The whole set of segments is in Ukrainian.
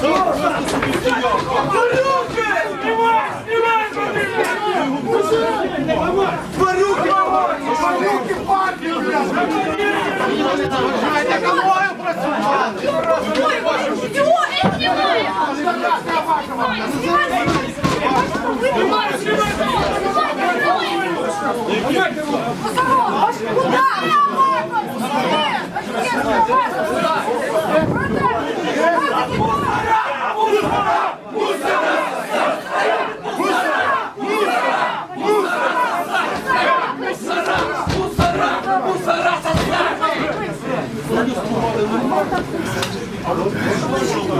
Куда? Куда? Куда? Куда? Тарас!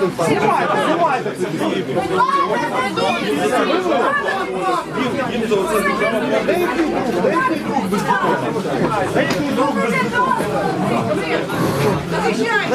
Знімайте, знімайте. Де який друг? Без диплома? Де друг без диплома?